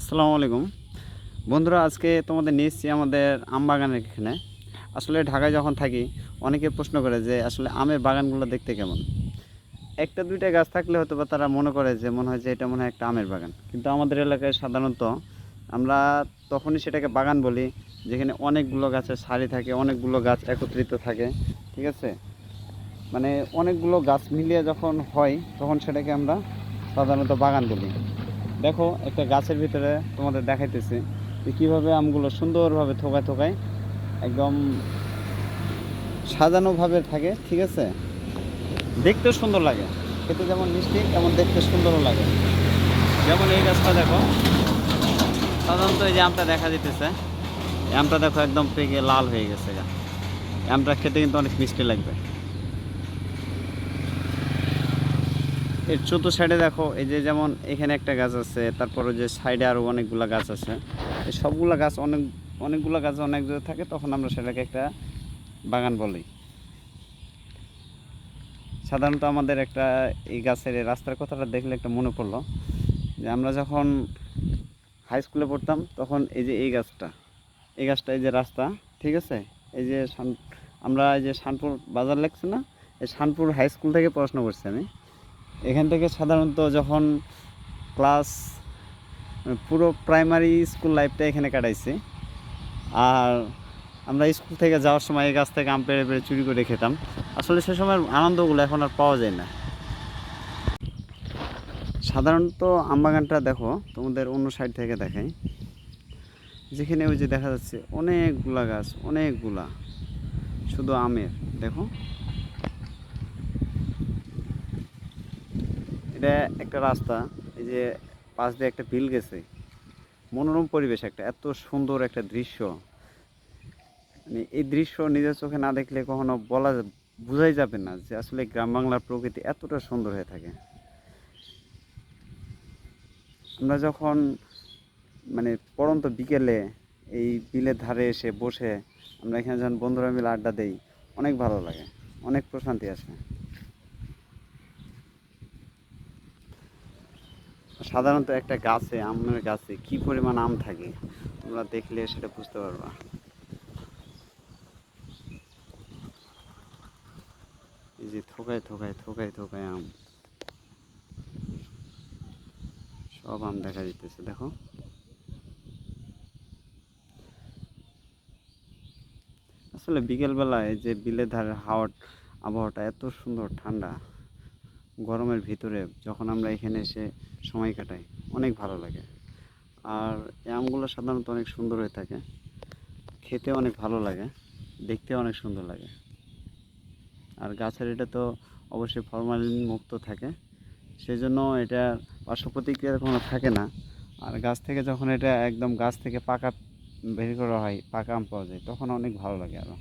আসসালামু আলাইকুম। বন্ধুরা, আজকে তোমাদের নিয়ে এসেছি আমাদের আম বাগানের এখানে। আসলে ঢাকায় যখন থাকি, অনেকে প্রশ্ন করে যে আসলে আমের বাগানগুলো দেখতে কেমন? একটা, দুইটা গাছ থাকলে হয়তো বা তারা মনে করে যে মনে হয় যে এটা মনে হয় একটা আমের বাগান। কিন্তু আমাদের এলাকায় সাধারণত আমরা তখনই সেটাকে বাগান বলি, যেখানে অনেকগুলো গাছের সারি থাকে, অনেকগুলো গাছ একত্রিত থাকে, ঠিক আছে? মানে অনেকগুলো গাছ মিলিয়ে যখন হয়, তখন সেটাকে আমরা সাধারণত বাগান বলি। দেখো, একটা গাছের ভিতরে তোমাদের দেখাইতেছি যে কীভাবে আমগুলো সুন্দরভাবে থোকায় থোকায় একদম সাজানোভাবে থাকে, ঠিক আছে? দেখতেও সুন্দর লাগে। খেতে যেমন মিষ্টি, তেমন দেখতে সুন্দরও লাগে। যেমন এই গাছটা দেখো, সাধারণত এই যে আমটা দেখা এই আমটা দেখো একদম পেকে লাল হয়ে গেছে আমটা খেতে কিন্তু অনেক মিষ্টি লাগবে। এর চতুর্থ সাইডে দেখো, এই যে যেমন এখানে একটা গাছ আছে, তারপরে যে সাইডে আরও অনেকগুলো গাছ আছে। এই সবগুলো গাছ অনেক, অনেকগুলো গাছ অনেক দূরে থাকে, তখন আমরা সেটাকে একটা বাগান বলি। সাধারণত আমাদের একটা এই গাছের এই রাস্তার কথাটা দেখলে একটা মনে পড়ল, যে আমরা যখন হাই স্কুলে পড়তাম, তখন এই যে এই গাছটা এই গাছটা এই যে রাস্তা, ঠিক আছে? এই যে আমরা এই যে শানপুর বাজার লাগছে না, এই শানপুর হাই স্কুল থেকে পড়াশোনা করছি আমি। এখান থেকে সাধারণত যখন ক্লাস, পুরো প্রাইমারি স্কুল লাইফটা এখানে কাটাইছি। আর আমরা স্কুল থেকে যাওয়ার সময় এই গাছ থেকে আম পেড়ে পেড়ে চুরি করে খেতাম। আসলে সে সময়ের আনন্দগুলো এখন আর পাওয়া যায় না। সাধারণত আম বাগানটা দেখো, তোমাদের অন্য সাইড থেকে দেখাই। যেখানে ওই যে দেখা যাচ্ছে অনেকগুলা গাছ, অনেকগুলা। শুধু আমের, দেখো। এটা একটা রাস্তা, এই যে পাশ দিয়ে একটা বিল গেছে। মনোরম পরিবেশ একটা, এত সুন্দর একটা দৃশ্য। মানে এই দৃশ্য নিজের চোখে না দেখলে কখনো বলা বোঝাই যাবে না যে আসলে গ্রাম বাংলার প্রকৃতি এতটা সুন্দর হয়ে থাকে। আমরা যখন মানে পড়ন্ত বিকেলে এই বিলের ধারে এসে বসে আমরা এখানে যখন বন্ধুরা মিলে আড্ডা দেই, অনেক ভালো লাগে, অনেক প্রশান্তি আসে। সাধারণত একটা গাছে, আমের গাছে কি পরিমাণ আম থাকে? তোমরা দেখলে সেটা বুঝতে পারবা। এই যে থোকায় থোকায় থোকায় থোকায় আম। সব আম দেখা যেতেছে দেখো। আসলে বিকেলবেলায় যে বিলের ধারে হাওয়ার আবহাওয়াটা এত সুন্দর, ঠান্ডা। গরমের ভিতরে যখন আমরা এখানে এসে সময় কাটাই, অনেক ভালো লাগে। আর এই আমগুলো সাধারণত অনেক সুন্দর হয়ে থাকে। খেতে অনেক ভালো লাগে, দেখতে অনেক সুন্দর লাগে। আর গাছের এটা তো অবশ্যই ফরমালিন মুক্ত থাকে সেই জন্য এটা পার্শ্ব প্রতিক্রিয়া কোনো থাকে না। আর গাছ থেকে যখন এটা একদম গাছ থেকে পাকা বের করা হয়, পাকা আম পাওয়া যায়, তখন অনেক ভালো লাগে আরও